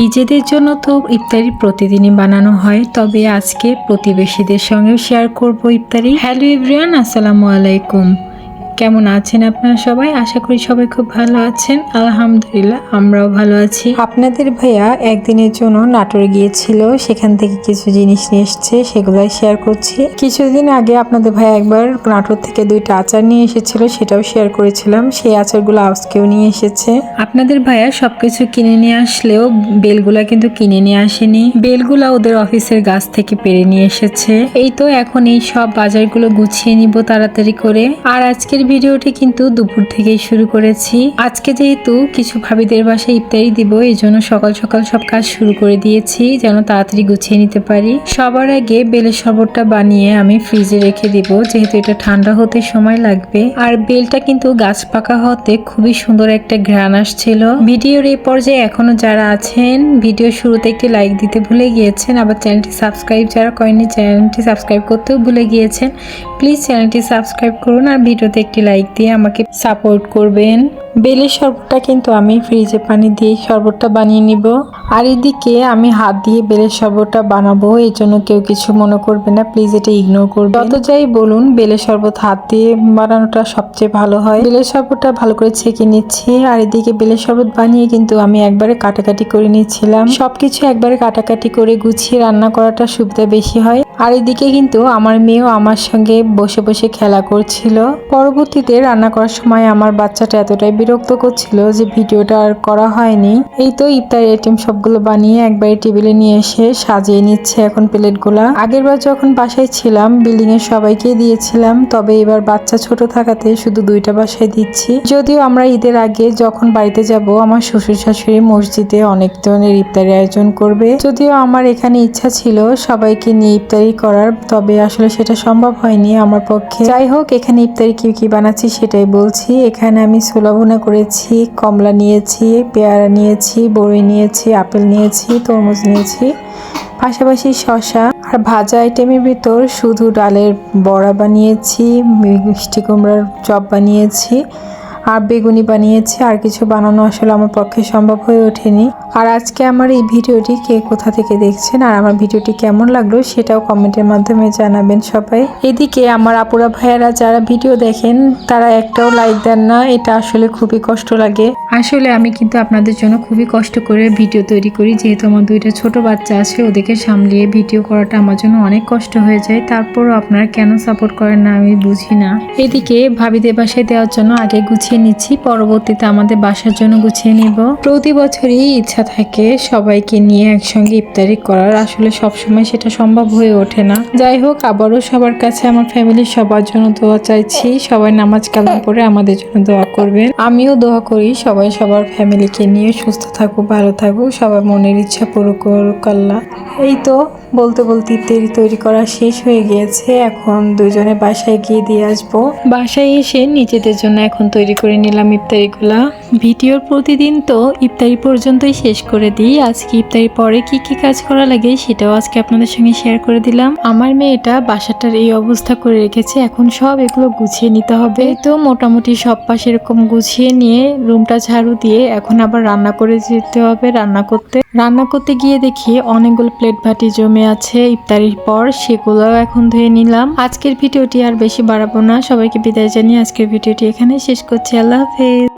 নিজেদের জন্য তো ইফতারি প্রতিদিনই বানানো হয়, তবে আজকে প্রতিবেশীদের সঙ্গেও শেয়ার করব ইফতারি। হ্যালো ইব্রিয়ান আসসালামু আলাইকুম। কেমন আছেন আপনারা সবাই? আশা করি সবাই খুব ভালো আছেন। আলহামদুলিল্লাহ আমরাও ভালো আছি। আপনাদের ভাইয়া একদিনের জন্য নাটোরে গিয়েছিল সেখান থেকে কিছু জিনিস নিয়ে এসছে সেগুলাই শেয়ার করছি। কিছুদিন আগে আপনাদের ভাইয়া একবার নাটোর থেকে দুইটা আচার নিয়ে এসেছিল সেটাও শেয়ার করেছিলাম। সেই আচারগুলো আজকেও নিয়ে এসেছে। আপনাদের ভাইয়া সবকিছু কিনে নিয়ে আসলেও বেলগুলা কিন্তু কিনে নিয়ে আসেনি। বেলগুলা ওদের অফিসের গাছ থেকে পেরে নিয়ে এসেছে। এই তো এখন এই সব বাজারগুলো গুছিয়ে নিব তাড়াতাড়ি করে। আর আজকের ভিডিওটি কিন্তু দুপুর থেকেই শুরু করেছি। আজকে যেহেতু কিছু ভাবিদের বাসায় ইফতারি দিব এই জন্য সকাল সকাল সব কাজ শুরু করে দিয়েছি, যেন তাড়াতাড়ি গুছিয়ে নিতে পারি। সবার আগে বেলের শরবতটা বানিয়ে আমি ফ্রিজে রেখে দিব, যেহেতু এটা ঠান্ডা হতে সময় লাগবে। আর বেলটা কিন্তু গাছ পাকা হতে খুবই সুন্দর একটা ঘ্রাণ আসছিল। ভিডিওর এই পর্যায়ে এখনও যারা আছেন, ভিডিও শুরুতে একটি লাইক দিতে ভুলে গিয়েছেন, আবার চ্যানেলটি সাবস্ক্রাইব যারা করেনি চ্যানেলটি সাবস্ক্রাইব করতেও ভুলে গিয়েছেন প্লিজ চ্যানেলটি সাবস্ক্রাইব করুন আর ভিডিওতে একটি লাইক দিয়ে আমাকে সাপোর্ট করবেন। বেলের শরবতটা কিন্তু আমি ফ্রিজে পানি দিয়ে শরবতটা বানিয়ে নিব। আর এদিকে আমি হাত দিয়ে বেলের শরবতটা বানাবো এই জন্য কেউ কিছু মনে করবে না, প্লিজ এটা ইগনোর করবে যত যাই বলুন, বেলের শরবত হাত দিয়ে বানানোটা সবচেয়ে ভালো হয়। বেলের শরবতটা ভালো করে ছেঁকে নিচ্ছি, আর এদিকে বেলের শরবত বানিয়ে কিন্তু আমি একবারে কাটাকাটি করে নিচ্ছিলাম। সবকিছু একবারে কাটাকাটি করে গুছিয়ে রান্না করাটা সুবিধা বেশি হয়। আর এদিকে কিন্তু আমার মেয়েও আমার সঙ্গে বসে বসে খেলা করছিল। পরবর্তীতে রান্না করার সময় আমার বাচ্চাটা এতটাই বিরক্ত করছিল যে ভিডিওটা আর করা হয়নি। এই তো ইফতার আইটেম সবগুলো বানিয়ে একবারে টেবিলে নিয়ে এসে সাজিয়ে নিচ্ছে এখন প্লেটগুলা। আগেরবার যখন বাসায় ছিলাম বিল্ডিং এর সবাইকে দিয়েছিলাম, তবে এবার বাচ্চা ছোট থাকাতে শুধু দুইটা বাসায় দিচ্ছি। যদিও আমরা ঈদের আগে যখন বাড়িতে যাব, আমার শ্বশুর শাশুড়ি মসজিদে অনেক ধরনের ইফতারি আয়োজন করবে। যদিও আমার এখানে ইচ্ছা ছিল সবাইকে নিয়ে ইফতারি করার, তবে আসলে সেটা সম্ভব হয়নি আমার পক্ষে। যাই হোক, এখানে ইফতারি কি কি বানাচ্ছি সেটাই বলছি। এখানে আমি ছোলা ভুনা করেছি, কমলা নিয়েছি, পেয়ারা নিয়েছি, বড়ি নিয়েছি, আপেল নিয়েছি, তরমুজ নিয়েছি, পাশাপাশি শশা আর ভাজা আইটেমের ভিতর শুধু ডালের বড়া বানিয়েছি, মিষ্টি কুমড়ার চপ বানিয়েছি আর বেগুনি বানিয়েছি, আর কিছু বানানো আসলে আমার পক্ষে সম্ভব হয়ে ওঠেনি। আর আজকে আমার এই ভিডিওটি কে কোথা থেকে দেখছেন আর আমার ভিডিওটি কেমন লাগল সেটাও কমেন্টের মাধ্যমে জানাবেন সবাই। এদিকে আমার আপুরা ভাইয়ারা যারা ভিডিও দেখেন, তারা একটাও লাইক দেন না, এটা আসলে খুবই কষ্ট লাগে। আসলে আমি কিন্তু আপনাদের জন্য খুবই কষ্ট করে ভিডিও তৈরি করি, যেহেতু আমার দুইটা ছোট বাচ্চা আছে, ওদেরকে সামলিয়ে ভিডিও করাটা আমার জন্য অনেক কষ্ট হয়ে যায়। তারপরও আপনারা কেন সাপোর্ট করেন না আমি বুঝি না। এদিকে ভাবিদের বাসায় দেওয়ার জন্য আগে গুছিয়ে নিচ্ছি। পরবর্তীতে আমাদের বাসার জন্য গুছিয়ে নিব। প্রতি বছরই ইচ্ছা থাকে সবাইকে নিয়ে একসঙ্গে ইফতারি করার। আসলে সবসময় সেটা সম্ভব হয়ে ওঠে না। যাই হোক, আবারও সবার কাছে আমার ফ্যামিলির সবার জন্য দোয়া চাইছি। সবাই নামাজ কালাম পরে আমাদের জন্য দোয়া করবেন। আমিও দোয়া করি সবাই সবার ফ্যামিলিকে নিয়ে সুস্থ থাকুক, ভালো থাকুক, সবার মনের ইচ্ছা পুরো করুক আল্লাহ। এই তো বলতে বলতে ইফতারি তৈরি করা শেষ হয়ে গিয়েছে। এখন দুজনে বাসায় গিয়ে দিয়ে আসব। বাসায় এসে নিজেদের জন্য এখন তৈরি করে নিলাম ইফতারিগুলা। ভিডিওর প্রতিদিন তো ইফতারি পর্যন্তই শেষ করে দিই। আজকে ইফতারি পরে কি কি কাজ করা লাগে সেটাও আজকে আপনাদের সঙ্গে শেয়ার করে দিলাম। আমার মেয়েটা বাসাটার এই অবস্থা করে রেখেছে। এখন সব এগুলো গুছিয়ে নিতে হবে। তো মোটামুটি সব পাশে এরকম গুছিয়ে নিয়ে রুমটা ঝাড়ু দিয়ে এখন আবার রান্না করে যেতে হবে রান্না করতে। রান্না করতে গিয়ে দেখি অনেকগুলো প্লেট ভাটি জমে আছে। ইফতারির পর সেগুলো এখন ধুয়ে নিলাম। আজকের ভিডিওটি আর বেশি বাড়াবো না। সবাইকে বিদায় জানিয়ে আজকের ভিডিওটি এখানে শেষ করছি। আল্লাহ হাফেজ